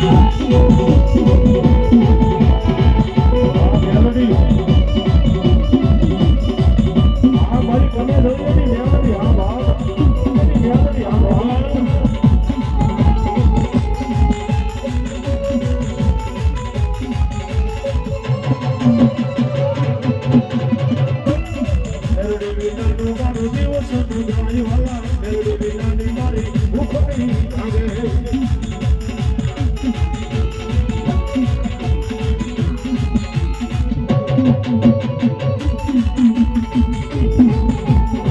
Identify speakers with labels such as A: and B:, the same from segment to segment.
A: 「なになに? Thank you.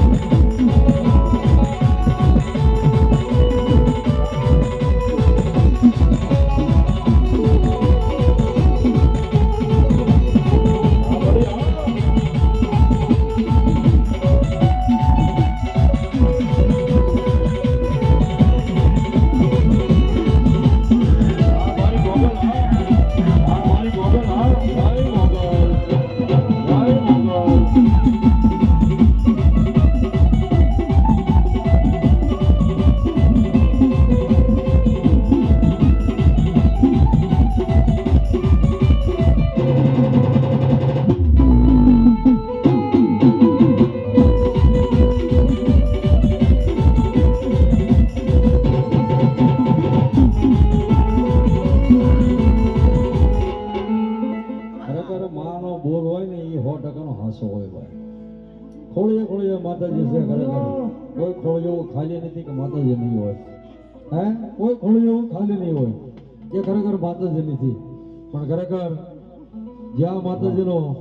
A: માતાજી છે ખરેખર. કોઈ ખોળીઓ ખાલી નથી કે માતાજી નહીં હોય. હે? કોઈ ખોળીઓ ખાલી નહીં હોય. એ ખરેખર માતાજી નથી. પણ ખરેખર જ્યાં માતાજીનો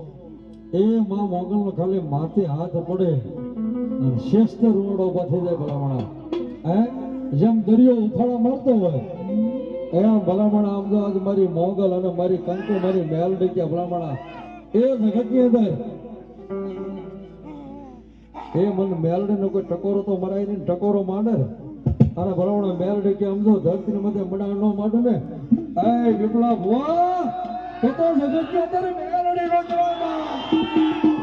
A: એ માં મોગલનો ખાલી માથે હાથ પડે અને શ્રેષ્ઠ રૂવડો ઊભા થઈ જાય ભલામણા. હે? જેમ દરિયો ઉફાળા મારતો હોય, એમ ભલામણા આજ મારી મોગલ અને મારી કંકુ મારી મેલડી કે ભલામણા. એ જગતની અંદર એ મને મેલડી નો કોઈ ટકોરો તો મરાય નહીં, ટકોરો માંડે અને ભલામણા મેલડી કે આમ જો ધરતી ને મધ્ય મડા ન માંડે ને? એ વિપલા ભુવા તો જગત કે અત્યારે મેલડી નો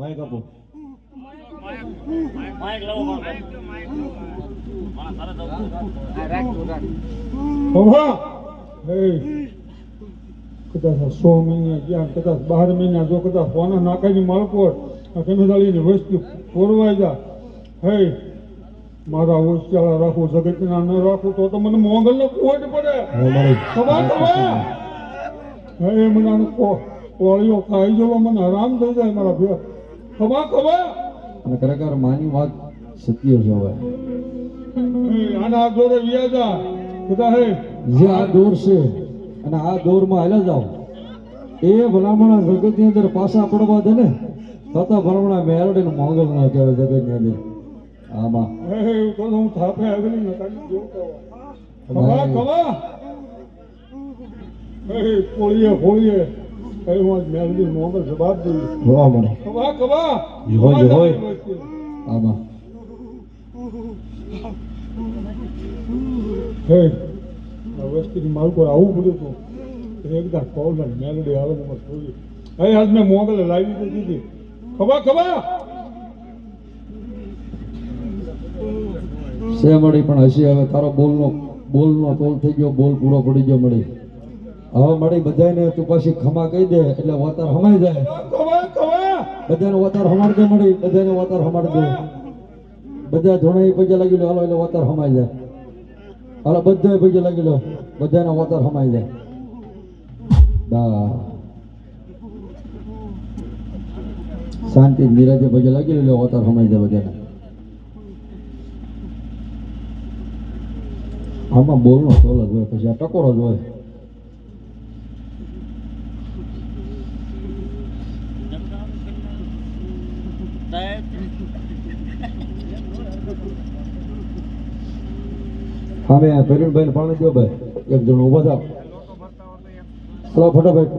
A: માઈક આપો
B: કદાચ સો મહિના ગયા કદાચ બાર મહિના જો કદાચ ફોના નાકાની માળકો તમે દાડીની વસ્તુ પોરવાઈ જા. હે. મારા ઓછાળા રાખું જગતના ન રાખો તો તો મને મોંગલ ને કોટ પડે? ખબર ખબર હે મને આનો કોળીઓ ખાઈ જવા મને હરામ થઈ જાય મારા ભે ખબર ખમા
A: અને ખરેખર માની વાત સત્ય છે હવે.
B: આના દોરે વ્યા જા. બધા હે
A: જે આ દોર છે અને આ દોરમાં હાલ્યા જાઓ. એ ભલામણા જગતની અંદર પાછા પડવા દે ને તથા ભલામણા મેલડી ને મોગલ ના કહેવાય જગતની અંદર. આમાં.
B: હે થાપે આવેલી ને તારી જો ખબર ખબર કોળીએ કોળીએ મેલડી મોગલ જવાબ દઉં
A: જોવા મળે.
B: કવા કવા?
A: હોય, હોય. આમાં.
B: હે આ વસ્તીની માલકો આવું પડ્યું હતું એકદા કોલ મેલડી આવે ને હે આજ મેં મોગલે લાવી તો હતી ખવા ખવા
A: સે મળી પણ હસી હવે તારો બોલનો બોલનો તોલ થઈ ગયો બોલ પૂરો પડી ગયો મળી. હવે મળી બધાને તું પાછી ખમા કહી દે એટલે વાતાર હમાઈ જાય. બધાને વાતાર હમાડ દે મળી બધાને વાતાર હમાડ દે બધા ધોણે પૈસા લાગી લો હાલો એટલે વાતાર હમાઈ જાય. હાલો બધા પૈસા લાગી લો બધાને વાતાર હમાઈ જાય. બા. શાંતિ નીરજે પૈસા લાગી લો એટલે વાતાર હમાઈ જાય બધાને. આમાં બોલનો સોલ જ હોય પછી આ ટકોરો જ હોય. હા મેં પાણી દો, ભાઈ. એક જણ ઊભા થાવ. ચલો, ફટાફટ.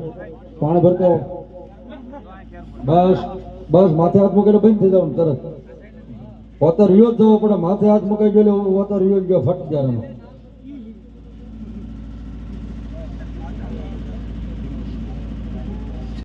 A: પાણી ભરતો બસ બસ, માથે હાથ મૂકીને બંધ થઈ જવાનું તરત. પોતે રિયો જ જવો પડે, માથે હાથ મુકાઈ ગયો પોતે રિયો ગયો, ફટ ત્યારે